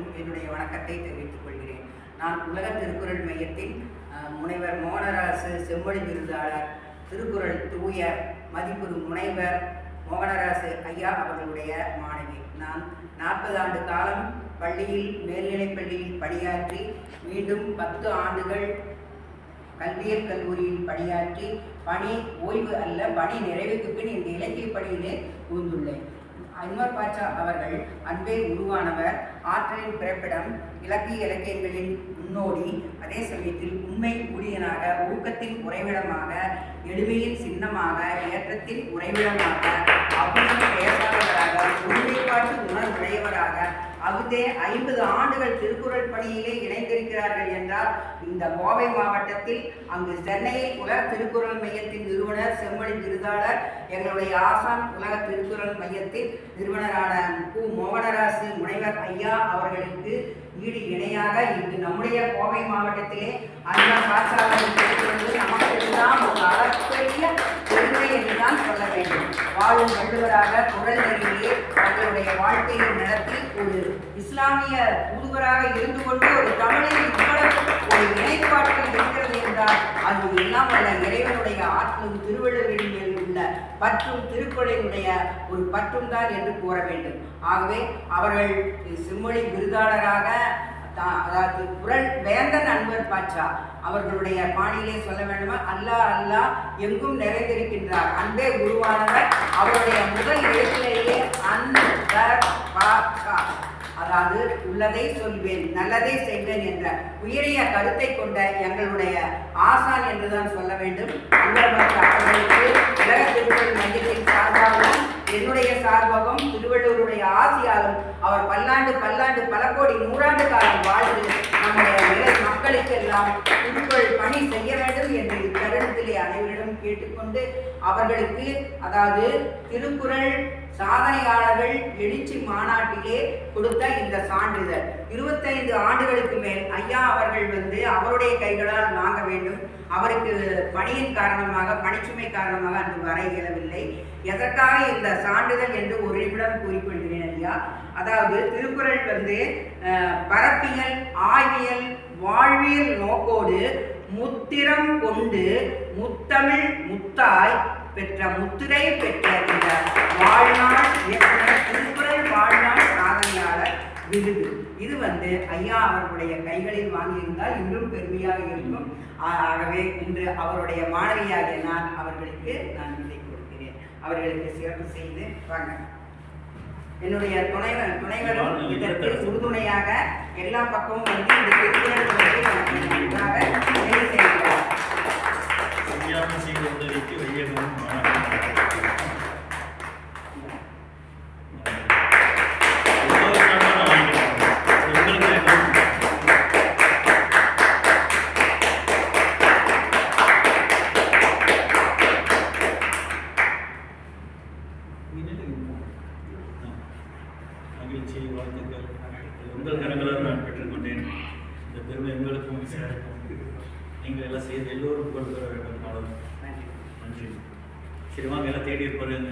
அனைவருக்கும் என்னுடைய வணக்கத்தை தெரிவித்துக் கொள்கிறேன். நான் உலக திருக்குறள் மையத்தின் முனைவர் மோகனராசு செம்மொழி விருதாளர் திருக்குறள் தூய மதிப்புறு முனைவர் மோகனராசு ஐயா அவர்களுடைய மாணவி. நான் நாற்பது ஆண்டு காலம் பள்ளியில் மேல்நிலைப் பள்ளியில் பணியாற்றி மீண்டும் பத்து ஆண்டுகள் கல்வியல் கல்லூரியில் பணியாற்றி பணி ஓய்வு அல்ல பணி நிறைவுக்கு பின் இந்த இலக்கிய பணியிலே புகுந்துள்ளேன் அன்வர் பாட்சா அவர்கள் அன்பே உருவானவர். ஆற்றலின் பிறப்பிடம் இலக்கிய இலக்கியங்களின் முன்னோடி. அதே சமயத்தில் உண்மை ஊழியனாக ஊக்கத்தின் உறைவிடமாக எளிமையின் சின்னமாக ஏற்றத்தின் உறைவிடமாக அகுதே ஐம்பது ஆண்டுகள் திருக்குறள் பணியிலே இணைந்திருக்கிறார்கள் என்றால் இந்த கோவை மாவட்டத்தில் அங்கு சென்னையில் உலக திருக்குறள் மையத்தின் நிறுவனர் செம்மொழி விருதாளர் எங்களுடைய ஆசான் உலக திருக்குறள் மையத்தின் நிறுவனரான கு. மோகனராசு முனைவர் ஐயா அவர்களுக்கு ஈடு இணையாக இங்கு நம்முடைய கோவை மாவட்டத்திலே அண்ணா பாச்சாளர் நமக்கு எல்லாம் ஒரு அளப்பெரிய பெருமை என்றுதான் சொல்ல வேண்டும் வாழும் வள்ளுவராக குரல் நெறியிலே தங்களுடைய வாழ்க்கையை நடத்தி ஒரு இஸ்லாமிய தூதுவராக இருந்து கொண்டு ஒரு தமிழில் இவ்வளவு ஒரு இணைப்பாட்டில் இருக்கிறது என்றால் அது எல்லாம் அல்ல. இறைவனுடைய ஆற்றும் திருவள்ளுவரின் மேல் உள்ள பற்றும் திருக்குறளினுடைய ஒரு பற்றும் தான் என்று கூற வேண்டும். ஆகவே அவர்கள் செம்மொழி விருதாளராக அதாவது குரல் வேந்தன் அன்பர் பாட்சா அவர்களுடைய பாணியிலே சொல்ல வேண்டுமா? அல்லாஹ் அல்லாஹ் எங்கும் நிறைந்திருக்கின்றார். அன்பே உருவானவர். அவருடைய முதல் எழுத்திலேயே அன்பர் அதாவது உள்ளதை சொல்வேன் நல்லதை செய்வேன் என்ற உயரிய கருத்தை கொண்ட எங்களுடைய ஆசான் என்றுதான் சொல்ல வேண்டும். உலக மையத்தின் என்னுடைய சார்பகம் திருவள்ளுவருடைய ஆசியாலும் அவர் பல்லாண்டு பல்லாண்டு பல கோடி நூறாண்டு காலம் வாழ்ந்து நம்முடைய மக்களுக்கெல்லாம் திருக்குறள் பணி செய்ய வேண்டும் என்று இத்தருணத்திலே அனைவரிடம் கேட்டுக்கொண்டு அவர்களுக்கு அதாவது திருக்குறள் சாதனையாளர்கள் எழுச்சி மாநாட்டிலே கொடுத்த இந்த சான்றிதழ். இருபத்தைந்து ஆண்டுகளுக்கு மேல் ஐயா அவர்கள் வந்து அவருடைய கைகளால் வாங்க வேண்டும். அவருக்கு பணியின் காரணமாக பணிச்சுமை காரணமாக அன்று வர இயலவில்லை. எதற்காக இந்த சான்றிதழ் என்று ஒரு நிமிடம் கூறிக்கொள்கிறேன் ஐயா. அதாவது திருக்குறள் வந்து பரப்பியல் ஆய்வியல் வாழ்வியல் நோக்கோடு முத்திரம் கொண்டு முத்தமிழ் முத்தாய் பெற்ற முத்திரை பெற்ற வாழ்நாள் இயக்குனர் திருக்குறள் வாழ்நாள் சாதனையாளர் விருது. இது வந்து ஐயா அவர்களுடைய கைகளில் வாங்கியிருந்தால் இன்னும் பெருமையாக இருக்கும். ஆகவே இன்று அவருடைய மாணவியாகிய நான் அவர்களுக்கு நான் விதை கொடுக்கிறேன். அவர்களுக்கு சிறப்பு செய்து வாங்க. என்னுடைய துணைவர் துணைவரும் இதற்கு உறுதுணையாக எல்லா பக்கமும் வந்து இந்த திருக்குறள் உதவிக்கு வையகமும் மாணவர்களும் மகிழ்ச்சி வாழ்த்துக்கள். உங்கள் கரங்களால் நான் பெற்றுக்கொண்டேன். இந்த பெருமை உங்களுக்கும் சேருக்கும் நீங்கள் எல்லாம் செய்து எல்லோரும் பெற வேண்டும். நன்றி. சரி வாங்க எல்லாம் தேடி போகிறேன்